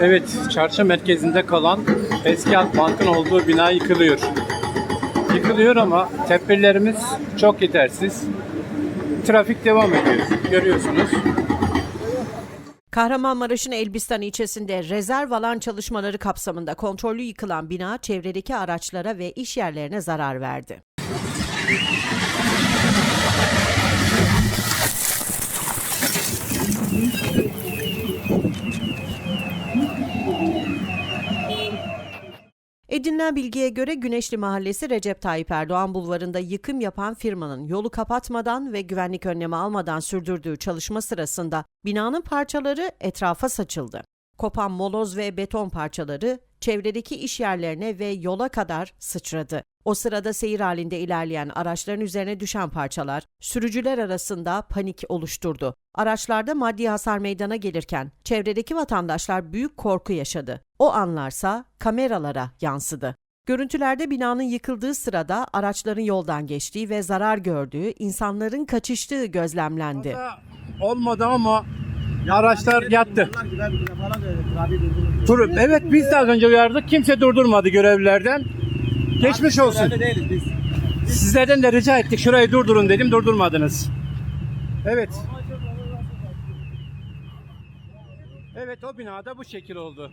Evet, çarşı merkezinde kalan eski Halkbank'ın olduğu bina yıkılıyor. Yıkılıyor ama tedbirlerimiz çok yetersiz. Trafik devam ediyor. Görüyorsunuz. Kahramanmaraş'ın Elbistan ilçesinde rezerv alan çalışmaları kapsamında kontrollü yıkılan bina çevredeki araçlara ve iş yerlerine zarar verdi. Edinilen bilgiye göre Güneşli Mahallesi Recep Tayyip Erdoğan bulvarında yıkım yapan firmanın yolu kapatmadan ve güvenlik önlemi almadan sürdürdüğü çalışma sırasında binanın parçaları etrafa saçıldı. Kopan moloz ve beton parçaları çevredeki iş yerlerine ve yola kadar sıçradı. O sırada seyir halinde ilerleyen araçların üzerine düşen parçalar sürücüler arasında panik oluşturdu. Araçlarda maddi hasar meydana gelirken çevredeki vatandaşlar büyük korku yaşadı. O anlarsa kameralara yansıdı. Görüntülerde binanın yıkıldığı sırada araçların yoldan geçtiği ve zarar gördüğü, insanların kaçıştığı gözlemlendi. Olmadı ama araçlar yattı. Dur, evet biz de az önce uyardık. Kimse durdurmadı görevlilerden. Geçmiş olsun. Sizlerden de rica ettik. Şurayı durdurun dedim. Durdurmadınız. Evet. Evet o binada bu şekil oldu.